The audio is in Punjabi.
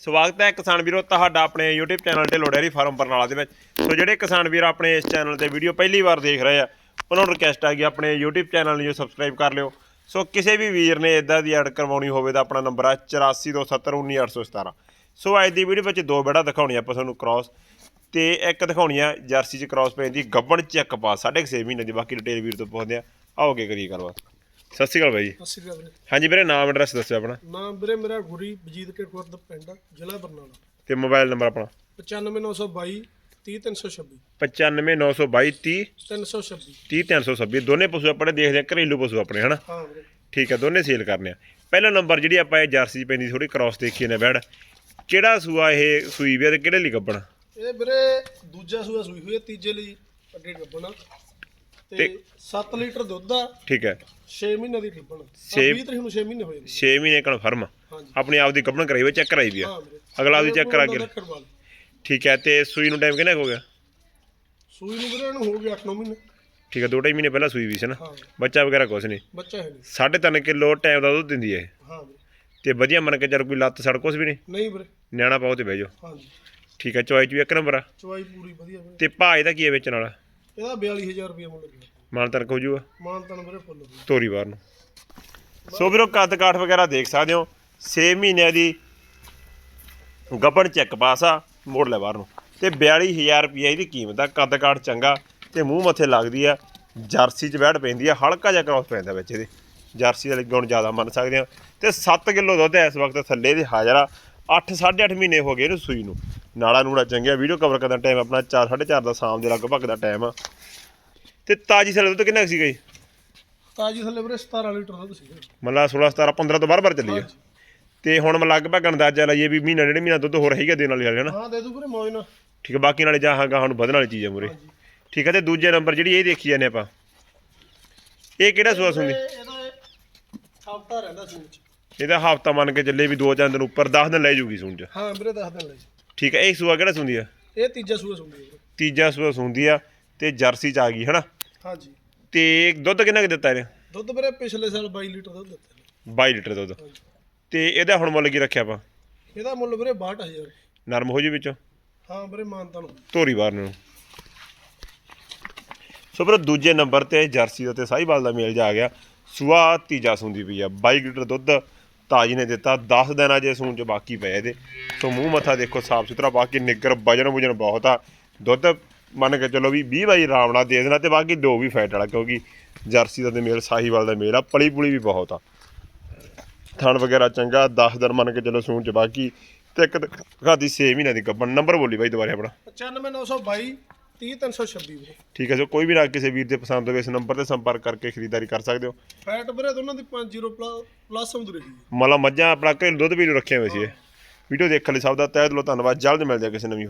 ਸਵਾਗਤ ਹੈ ਕਿਸਾਨ ਵੀਰੋ, ਤੁਹਾਡਾ ਆਪਣੇ YouTube ਚੈਨਲ ਤੇ ਲੋੜੇਰੀ ਫਾਰਮ ਬਰਨਾਲਾ ਦੇ ਵਿੱਚ। ਸੋ ਜਿਹੜੇ ਕਿਸਾਨ ਵੀਰ ਆਪਣੇ ਇਸ ਚੈਨਲ ਤੇ ਵੀਡੀਓ ਪਹਿਲੀ ਵਾਰ ਦੇਖ ਰਹੇ ਆ, ਉਹਨਾਂ ਨੂੰ ਰਿਕਵੈਸਟ ਆ ਗਈ ਆਪਣੇ YouTube ਚੈਨਲ ਨੂੰ ਸਬਸਕ੍ਰਾਈਬ ਕਰ ਲਿਓ। ਸੋ ਕਿਸੇ ਵੀ ਵੀਰ ਨੇ ਇਦਾਂ ਦੀ ਐਡ ਕਰਵਾਉਣੀ ਹੋਵੇ ਤਾਂ ਆਪਣਾ ਨੰਬਰ ਆ 8427191817 ਸੋ ਅੱਜ ਦੀ ਵੀਡੀਓ ਵਿੱਚ ਦੋ ਬੇੜਾ ਦਿਖਾਉਣੀ ਆਪਾਂ ਤੁਹਾਨੂੰ ਕ੍ਰਾਸ ਤੇ ਇੱਕ ਦਿਖਾਉਣੀ ਆ ਜਰਸੀ ਚ ਕ੍ਰਾਸ ਪੈਂਦੀ, ਗੱਬਣ ਚੈੱਕ ਪਾ 6.5 ਮਹੀਨੇ ਦੀ, ਬਾਕੀ ਡਿਟੇਲ ਵੀਰ ਤੋਂ ਪੁੱਛਦੇ ਆ। ਆਓਗੇ ਕਰੀਏ ਗੱਲਬਾਤ। ਸਤਿ ਸ਼੍ਰੀ ਅਕਾਲ ਬਾਈ ਜੀ। ਸਤਿ ਸ਼੍ਰੀ ਅਕਾਲ ਵੀਰੇ। ਹਾਂਜੀ ਵੀਰੇ ਨਾਮ ਐਡਰੈਸ ਦੱਸਿਓ ਆਪਣਾ। ਨਾਮ ਵੀਰੇ ਮੇਰਾ ਗੁਰੀ ਬਜੀਤ ਕੇ ਖੁਰਦ ਪਿੰਡ ਜ਼ਿਲ੍ਹਾ ਬਰਨਾਲਾ। ਤੇ ਮੋਬਾਈਲ ਨੰਬਰ ਆਪਣਾ। 95922 30326 95922 30 326 30326 ਦੋਨੇ ਪਸ਼ੂ ਆਪਣੇ ਦੇਖਦੇ ਆ ਘਰੇਲੂ ਪਸ਼ੂ ਆਪਣੇ ਹਨਾ? ਹਾਂ ਵੀਰੇ। ਠੀਕ ਹੈ ਦੋਨੇ ਸੇਲ ਕਰਨੇ ਆ। ਪਹਿਲਾ ਨੰਬਰ ਜਿਹੜੀ ਆਪਾਂ ਇਹ ਜਰਸੀ ਪੈਂਦੀ ਥੋੜੀ ਕ੍ਰਾਸ ਦੇਖੀ ਨੇ ਬੈੜ ਕਿਹੜਾ ਸੂਆ ਇਹ ਸੂਈ ਵੀ ਆ ਤੇ ਕਿਹੜੇ ਲਈ ਗੱਬਣਾ? ਇਹ ਵੀਰੇ ਦੂਜਾ ਸੂਆ ਸੂਈ ਹੋਈ ਹੈ ਤੀਜੇ ਲਈ ਅੱਗੇ ਗੱਬਣਾ ਤੇ ਤੇ 7 ਲੀਟਰ ਦੁੱਧ ਆ ਠੀਕ ਹੈ। 6 ਮਹੀਨੇ ਦੀ ਛੇ- 20 ਤਰੀਕ ਨੂੰ 6 ਮਹੀਨੇ ਹੋਏ ਨੇ 6 ਮਹੀਨੇ ਕਨਫਰਮ ਆਪਣੀ ਆਪ ਦੀ ਗੱਬਣ ਕਰਾਈ ਵੀ ਚੈੱਕ ਕਰਾਈ ਵੀ ਆ। ਅਗਲਾ ਵੀ ਚੈੱਕ ਕਰਾ ਕੇ। ਠੀਕ ਹੈ ਤੇ ਸੂਈ ਨੂੰ ਟਾਈਮ ਕਿੰਨਾ ਹੋ ਗਿਆ? ਸੂਈ ਨੂੰ ਵੀਰੇ ਹੋ ਗਿਆ 8-9 ਮਹੀਨੇ। ਠੀਕ ਹੈ ਦੋ ਢਾਈ ਮਹੀਨੇ ਪਹਿਲਾਂ ਸੂਈ ਵੀ ਸੀ ਨਾ। ਬੱਚਾ ਵਗੈਰਾ ਕੁਛ ਨਹੀਂ। ਬੱਚਾ ਹੈ ਨਹੀਂ। 3.5 ਕਿਲੋ ਟਾਈਮ ਦਾ ਦੁੱਧ ਦਿੰਦੀ ਹੈ। ਹਾਂ ਤੇ ਵਧੀਆ ਮੰਨ ਕੇ ਚੱਲ ਕੋਈ ਲੱਤ ਸੜ ਕੁਛ ਵੀ ਨਹੀਂ। ਨਹੀਂ ਵੀਰੇ। ਨਿਆਣਾ ਪਾਓ ਤੇ ਬਹਿ ਜਾਓ। ਹਾਂਜੀ। ਠੀਕ ਹੈ ਚੋਇਸ ਵੀ ਇੱਕ ਨੰਬਰ ਆ। ਚਵਾਈ ਪੂਰੀ ਵਧੀਆ ਵੀਰੇ। ਤੇ ਭਾਅ ਇਹਦਾ ਕੀ ਹੈ ਵੇਚਣ ਵਾਲਾ? ਇਹਦਾ 42000 ਰੁਪਏ ਮੁੱਲ ਗਿਆ। ਮਾਨ ਤਨਕ ਹੋ ਜੂਗਾ? ਮਾਨਤਨ ਵੀਰੇ ਫੁੱਲ ਹੋਈ ਤੋਰੀ ਬਾਰ ਨੂੰ। ਸੋ ਵੀਰੋ ਕੱਦ ਕਾਠ ਵਗੈਰਾ ਦੇਖ ਸਕਦੇ ਹੋ। 6 ਮਹੀਨਿਆਂ ਦੀ ਗੱਬਣ ਚੈੱਕ ਪਾਸ ਆ ਮੋੜ ਲੈ ਬਾਹਰ ਨੂੰ। ਤੇ 42000 ਰੁਪਏ ਇਹਦੀ ਕੀਮਤ ਆ ਕੱਦ ਕਾਠ ਚੰਗਾ ਤੇ ਮੂੰਹ ਮੱਥੇ ਲੱਗਦੀ ਆ। ਜਰਸੀ 'ਚ ਬੈਠ ਪੈਂਦੀ ਆ ਹਲਕਾ ਜਿਹਾ ਕ੍ਰਾਸ ਪੈਂਦਾ ਵਿੱਚ ਇਹਦੇ। ਜਰਸੀ ਦਾ ਗੁਣ ਜ਼ਿਆਦਾ ਮੰਨ ਸਕਦੇ ਆ। ਤੇ 7 ਕਿਲੋ ਦੁੱਧ ਹੈ ਇਸ ਵਕਤ ਥੱਲੇ ਦੇ ਹਾਜ਼ਰ ਆ। 8 8.5 ਮਹੀਨੇ ਹੋ ਗਏ ਇਹਨੂੰ ਸੂਈ ਨੂੰ। ਨਾੜਾ ਨੂੜਾ ਚੰਗਿਆ ਵੀਡੀਓ ਕਵਰ ਕਰਨ ਦਾ ਟਾਈਮ ਆਪਣਾ 4 4.5 ਦਾ ਸ਼ਾਮ ਦੇ ਲਗਭਗ ਦਾ ਟਾਈਮ ਆ। ਤੇ ਤਾਜੀ ਥੱਲੇ ਦੁੱਧ ਕਿੰਨਾ ਸੀਗਾ ਜੀ? ਤਾਜੀ ਥੱਲੇ ਵੀਰੇ 17 ਲੀਟਰ ਦੁੱਧ ਸੀਗਾ। ਮਤਲਬ 16 17 15 ਤੋਂ ਬਾਰ ਬਾਰ ਚੱਲੀ ਆ। ਤੇ ਹੁਣ ਮੈਂ ਲਗਭਗ ਅੰਦਾਜ਼ਾ ਲਾਈਏ ਵੀ ਮਹੀਨਾ ਡੇਢ ਮਹੀਨਾ ਦੁੱਧ ਹੋਰ ਹੈਗਾ ਦੇਣ ਵਾਲੀ ਹਾਲੇ ਹਨਾ ਹਾਂ ਦੇ ਦੂ ਵੀਰੇ ਮੌਜ ਨਾਲ। ਠੀਕ ਹੈ ਬਾਕੀ ਨਾਲੇ ਜਾਹਾਂਗਾ ਹੁਣ ਵਧਣ ਵਾਲੀ ਚੀਜ਼ ਆ ਮੂਰੇ। ਠੀਕ ਹੈ ਤੇ ਦੂਜੇ ਨੰਬਰ ਜਿਹੜੀ ਇਹ ਦੇਖੀ ਜਾਂਦੇ ਆਪਾਂ। ਇਹ ਕਿਹੜਾ ਸੂਆ ਸੁੰਦੀ ਇਹ- ਇਹਦਾ ਹਫਤਾ ਰਹਿੰਦਾ ਸੂਣ ਚ ਇਹਦਾ ਹਫਤਾ ਮੰਨ ਕੇ ਚੱਲੇ ਵੀ ਦੋ ਚਾਰ ਦਿਨ ਉੱਪਰ 10 ਦਿਨ ਲੈ ਜੂਗੀ ਸੂਣ ਚ ਹਾਂ ਵੀਰੇ ਦੱਸ ਦਿਨ ਲਈ ਠੀਕ ਹੈ ਇਹ ਸੂਆ ਕਿਹੜਾ ਸੁੰਦੀ ਆ? ਇਹ ਤੀਜਾ ਸੂਆ ਸੁਣਦੀ ਵੀਰੇ ਤੀਜਾ ਸੂਆ ਸੁੰਦੀ ਆ ਤੇ ਜਰਸੀ ਚ ਆ ਗਈ ਹਨਾ? ਹਾਂਜੀ। ਤੇ ਦੁੱਧ ਕਿੰਨਾ ਕੁ ਦਿੱਤਾ ਇਹਨੇ? ਦੁੱਧ ਵੀਰੇ ਪਿਛਲੇ ਸਾਲ 22 ਲੀਟਰ ਦੁੱਧ ਦਿੱਤਾ ਨੇ। 22 ਲੀਟਰ ਦੁੱਧ। ਤੇ ਇਹਦਾ ਹੁਣ ਮੁੱਲ ਕੀ ਰੱਖਿਆ ਆਪਾਂ? ਇਹਦਾ ਮੁੱਲ ਵੀਰੇ 62000 ਨਰਮ ਹੋ ਜੂ ਵਿੱਚੋਂ? ਹਾਂ ਵੀਰੇ ਮਾਨਤਾ ਨੂੰ ਧੋਰੀ ਬਾਹਰ ਨੂੰ। ਸੋ ਫਿਰ ਦੂਜੇ ਨੰਬਰ ਤੇ ਜਰਸੀ ਦਾ ਤੇ ਸਾਹੀਵਾਲ ਦਾ ਮੇਲ ਜਾ ਗਿਆ। ਸੂਆ ਤੀਜਾ ਸੁੰਦੀ ਪਈ ਆ 22 ਲੀਟਰ ਦੁੱਧ। ਤਾਜੀ ਨੇ ਦਿੱਤਾ 10 ਦਿਨ ਅਜੇ ਸੂਣ ਚ ਬਾਕੀ ਪਏ ਇਹਦੇ। ਸੋ ਮੂੰਹ ਮੱਥਾ ਦੇਖੋ, ਸਾਫ਼ ਸੁਥਰਾ ਬਾਕੀ ਨਿੱਗਰ ਵਜਨ ਵਜਨ ਬਹੁਤ ਆ। ਦੁੱਧ ਮੰਨ ਕੇ ਚਲੋ ਵੀ 20 ਬਾਈ ਆਰਾਮ ਨਾਲ ਦੇ ਦੇਣਾ ਤੇ ਬਾਕੀ ਦੋ ਵੀ ਫੈਟ ਵਾਲਾ, ਕਿਉਂਕਿ ਜਰਸੀ ਦਾ ਤੇ ਮੇਲ, ਸਾਹੀਵਾਲ ਦਾ ਮੇਲ ਆ ਪਲੀ ਪੁਲੀ ਵੀ ਬਹੁਤ ਆ। ਥਣ ਵਗੈਰਾ ਚੰਗਾ 10 ਦਿਨ ਮੰਨ ਕੇ ਚਲੋ ਸੂਣ ਚ ਬਾਕੀ, ਤੇ ਇੱਕ ਘਾਦੀ 6 ਮਹੀਨੇ ਦੀ ਗੱਬਣ, ਨੰਬਰ ਬੋਲੀ ਬਾਈ ਦੁਬਾਰੇ ਆਪਣਾ। 95922 30326 ਵੀਰੇ। ਠੀਕ ਹੈ ਸੋ ਕੋਈ ਵੀ ਨਾ ਕਿਸੇ ਵੀਰ ਦੇ ਪਸੰਦ ਹੋਵੇ ਇਸ ਨੰਬਰ ਤੇ ਸੰਪਰਕ ਕਰਕੇ ਖਰੀਦਦਾਰੀ ਕਰ ਸਕਦੇ ਹੋ। ਫੈਟ ਵੀਰੇ ਦੋਨਾਂ ਦੀ 50 ਪਲੱਸ ਹੁੰਦੀ ਰਹੀ ਮਤਲਬ ਮੱਝਾਂ ਆਪਣਾ ਘਰੇਲੂ ਦੁੱਧ ਵੀ ਰੱਖੇ ਹੋਏ ਸੀ ਇਹ। ਵੀਡੀਓ ਦੇਖਣ ਲਈ ਸਭ ਦਾ ਤਹਿ ਦਿਲੋਂ ਧੰਨਵਾਦ। ਜਲਦ ਮਿਲਦੇ ਆ ਕਿਸੇ ਨਵੀਂ